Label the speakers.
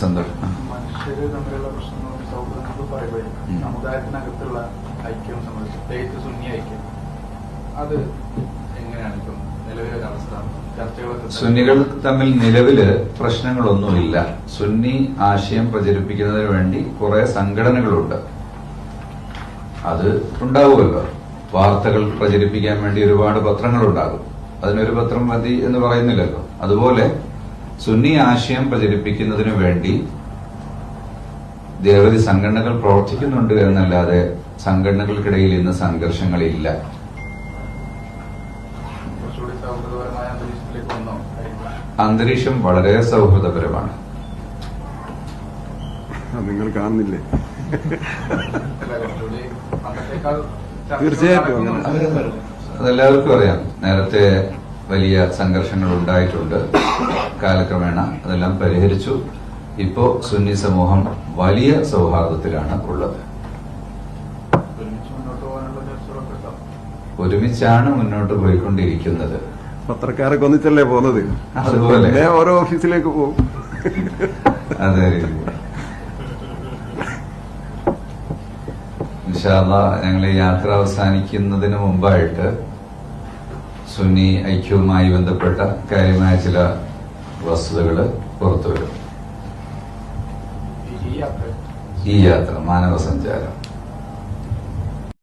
Speaker 1: സന്തോഷം.
Speaker 2: മനുഷ്യര് തമ്മിലുള്ള പ്രശ്നങ്ങളും സൗഹൃദങ്ങളും പറയുമ്പോഴേ
Speaker 1: ഉം.
Speaker 2: സമുദായത്തിനകത്തുള്ള ഐക്യം സംബന്ധിച്ച് പ്രത്യേകിച്ച് സുന്നി ഐക്യം അത് എങ്ങനെയാണ് ഇപ്പം നിലവിലെ അവസ്ഥ?
Speaker 1: സുന്നികൾ തമ്മിൽ നിലവിൽ പ്രശ്നങ്ങളൊന്നുമില്ല. സുന്നി ആശയം പ്രചരിപ്പിക്കുന്നതിന് വേണ്ടി കുറെ സംഘടനകളുണ്ട്. അത് ഉണ്ടാവുമല്ലോ. വാർത്തകൾ പ്രചരിപ്പിക്കാൻ വേണ്ടി ഒരുപാട് പത്രങ്ങളുണ്ടാകും. അതിനൊരു പത്രം മതി എന്ന് പറയുന്നില്ലല്ലോ. അതുപോലെ സുന്നി ആശയം പ്രചരിപ്പിക്കുന്നതിനു വേണ്ടി നിരവധി സംഘടനകൾ പ്രവർത്തിക്കുന്നുണ്ട് എന്നല്ലാതെ സംഘടനകൾക്കിടയിൽ ഇന്ന് സംഘർഷങ്ങളില്ല. അന്തരീക്ഷം വളരെ സൗഹൃദപരമാണ്.
Speaker 3: അത് നിങ്ങൾ കാണുന്നില്ലേ? തീർച്ചയായിട്ടും.
Speaker 1: അതെല്ലാവർക്കും അറിയാം. നേരത്തെ വലിയ സംഘർഷങ്ങൾ ഉണ്ടായിട്ടുണ്ട്. കാലക്രമേണ അതെല്ലാം പരിഹരിച്ചു. ഇപ്പോ സുന്നി സമൂഹം വലിയ സൗഹാർദ്ദത്തിലാണ് ഉള്ളത്. ഒരുമിച്ചാണ് മുന്നോട്ട് പോയിക്കൊണ്ടിരിക്കുന്നത്.
Speaker 3: പത്രക്കാരൊക്കെ ഒന്നിച്ചല്ലേ പോകുന്നത്?
Speaker 1: അതുപോലെ.
Speaker 3: ഓരോ ഓഫീസിലേക്ക് പോകും.
Speaker 1: അതെ വിശാല ഞങ്ങൾ യാത്ര അവസാനിക്കുന്നതിന് മുമ്പായിട്ട് സുന്നി ഐക്യവുമായി ബന്ധപ്പെട്ട കാര്യമായ ചില വസ്തുതകൾ പുറത്തുവരും.
Speaker 2: ഈ യാത്ര.
Speaker 1: ഈ യാത്ര മാനവ സഞ്ചാരം